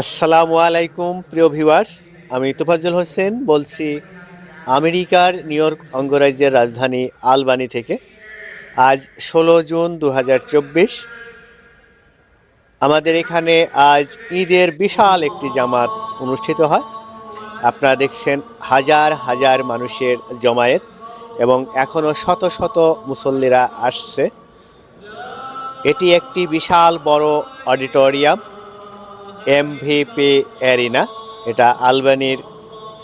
আসসালামু আলাইকুম, প্রিয় ভিউয়ার্স। আমি তোফাজ্জল হোসেন বলছি আমেরিকার নিউ ইয়র্ক অঙ্গরাজ্যের রাজধানী আলবানি থেকে। আজ ষোলো জুন দু হাজার চব্বিশ। আমাদের এখানে আজ ঈদের বিশাল একটি জামাত অনুষ্ঠিত হয়। আপনারা দেখছেন হাজার হাজার মানুষের জমায়েত এবং এখনও শত শত মুসল্লিরা আসছে। এটি একটি বিশাল বড় অডিটোরিয়াম। এমভিপি অ্যারিনা এটা আলবানির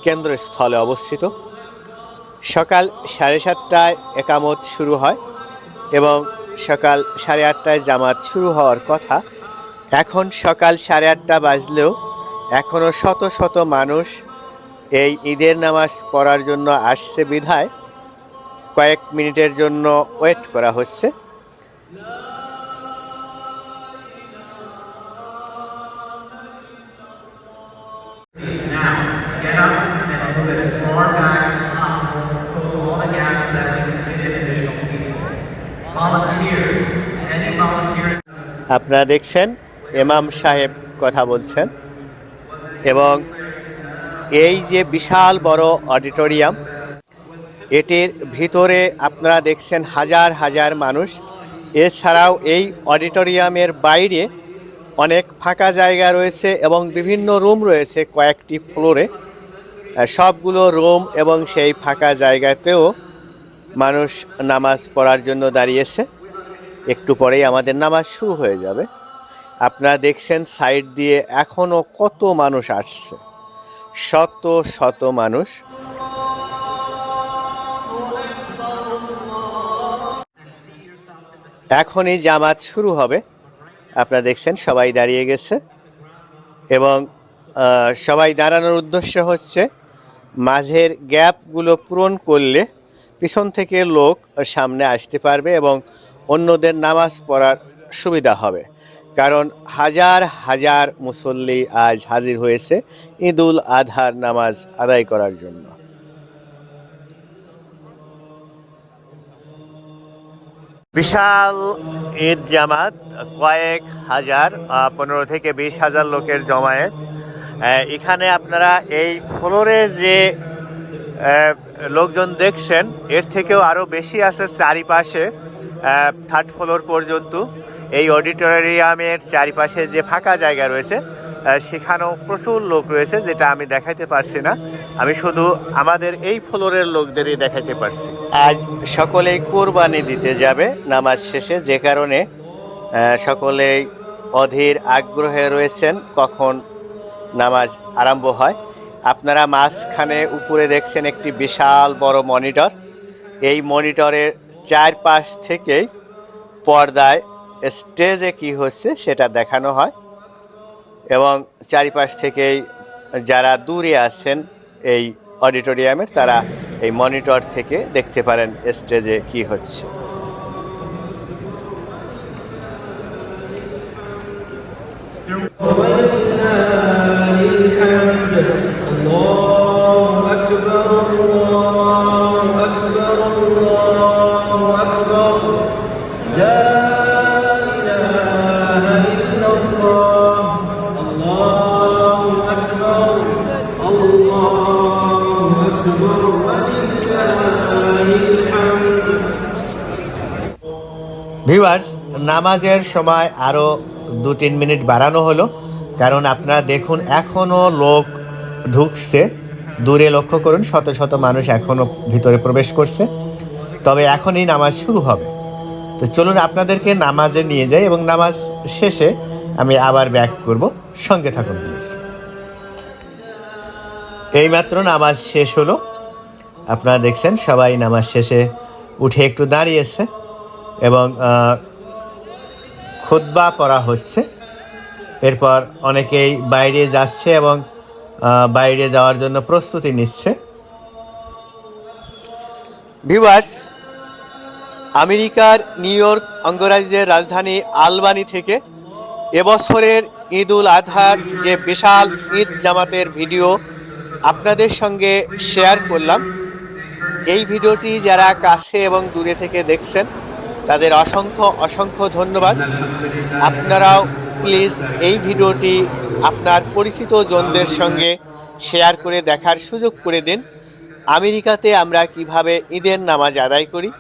কেন্দ্রস্থলে অবস্থিত। সকাল সাড়ে সাতটায় একামত শুরু হয় এবং সকাল সাড়ে আটটায় জামাত শুরু হওয়ার কথা। এখন সকাল সাড়ে আটটা বাজলেও এখনও শত শত মানুষ এই ঈদের নামাজ পড়ার জন্য আসছে। বিধায় কয়েক মিনিটের জন্য ওয়েট করা হচ্ছে। আপনারা দেখছেন এমাম সাহেব কথা বলছেন এবং এই যে বিশাল বড় অডিটোরিয়াম, এটির ভিতরে আপনারা দেখছেন হাজার হাজার মানুষ। এছাড়াও এই অডিটোরিয়ামের বাইরে অনেক ফাঁকা জায়গা রয়েছে এবং বিভিন্ন রুম রয়েছে কয়েকটি ফ্লোরে। সবগুলো রুম এবং সেই ফাঁকা জায়গাতেও মানুষ নামাজ পড়ার জন্য দাঁড়িয়েছে। একটু পরেই আমাদের নামাজ শুরু হয়ে যাবে। আপনারা দেখছেন সাইড দিয়ে এখনও কত মানুষ আসছে। শত শত মানুষ। এখনই জামাত শুরু হবে। আপনারা দেখছেন সবাই দাঁড়িয়ে গেছে। এবং সবাই দাঁড়ানোর উদ্দেশ্য হচ্ছে মাঝের গ্যাপগুলো পূরণ করলে পিছন থেকে লোক সামনে আসতে পারবে এবং অন্যদের নামাজ পড়ার সুবিধা হবে। কারণ হাজার হাজার মুসল্লি আজ হাজির হয়েছে ঈদুল আধার নামাজ আদায় করার জন্য। বিশাল ঈদ জামাত, কয়েক হাজার পনেরো থেকে বিশ হাজার লোকের জমায়েত। এখানে আপনারা এই ফ্লোরে যে লোকজন দেখছেন, এর থেকেও আরও বেশি আছে চারিপাশে। থার্ড ফ্লোর পর্যন্ত। এই অডিটোরিয়ামের চারিপাশে যে ফাঁকা জায়গা রয়েছে সেখানেও প্রচুর লোক রয়েছে, যেটা আমি দেখাইতে পারছি না। আমি শুধু আমাদের এই ফ্লোরের লোকদেরই দেখাইতে পারছি। আজ সকলেই কোরবানি দিতে যাবে নামাজ শেষে, যে কারণে সকলেই অধীর আগ্রহে রয়েছেন কখন নামাজ আরম্ভ হয়। আপনারা মাঝখানে উপরে দেখছেন একটি বিশাল বড় মনিটর। এই মনিটরের চারপাশ থেকেই পর্দায় স্টেজে কি হচ্ছে সেটা দেখানো হয়। এবং চারিপাশ থেকেই যারা দূরে আছেন এই অডিটোরিয়ামের তারা এই মনিটর থেকে দেখতে পারেন স্টেজে কি হচ্ছে। Oh, ভিউয়ার্স, নামাজের সময় আরও দু তিন মিনিট বাড়ানো হলো, কারণ আপনারা দেখুন এখনও লোক ঢুকছে। দূরে লক্ষ্য করুন, শত শত মানুষ এখনও ভিতরে প্রবেশ করছে। তবে এখনই নামাজ শুরু হবে। তো চলুন আপনাদেরকে নামাজে নিয়ে যাই এবং নামাজ শেষে আমি আবার ব্যাক করব। সঙ্গে থাকুন, প্লিজ। এইমাত্র নামাজ শেষ হলো। আপনারা দেখছেন, সবাই নামাজ শেষে উঠে একটু দাঁড়িয়েছে এবং খুতবা পড়া হচ্ছে। এরপর অনেকেই বাইরে যাচ্ছে এবং বাইরে যাওয়ার জন্য প্রস্তুতি নিচ্ছে। ভিউয়ার্স, আমেরিকার নিউ ইয়র্ক অঙ্গরাজ্যের রাজধানী আলবানি থেকে এবছরের ঈদ উল আজহার যে বিশাল ঈদ জামাতের ভিডিও আপনাদের সঙ্গে শেয়ার করলাম। এই ভিডিওটি যারা কাছে এবং দূরে থেকে দেখছেন, তাদের অসংখ্য অসংখ্য ধন্যবাদ। আপনারাও প্লিজ এই ভিডিওটি আপনার পরিচিত জনদের সঙ্গে শেয়ার করে দেখার সুযোগ করে দিন। আমেরিকাতে আমরা কীভাবে ঈদের নামাজ আদায় করি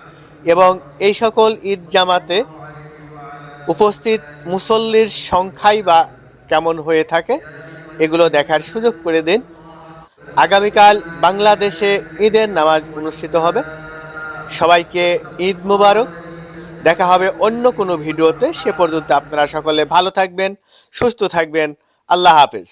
এবং এই সকল ঈদ জামাতে উপস্থিত মুসল্লির সংখ্যাই বা কেমন হয়ে থাকে, এগুলো দেখার সুযোগ করে দিন। আগামীকাল বাংলাদেশে ঈদের নামাজ অনুষ্ঠিত হবে। সবাইকে ঈদ মুবারক। দেখা হবে অন্য কোনো ভিডিওতে। সে পর্যন্ত আপনারা সকলে ভালো থাকবেন, সুস্থ থাকবেন। আল্লাহ হাফেজ।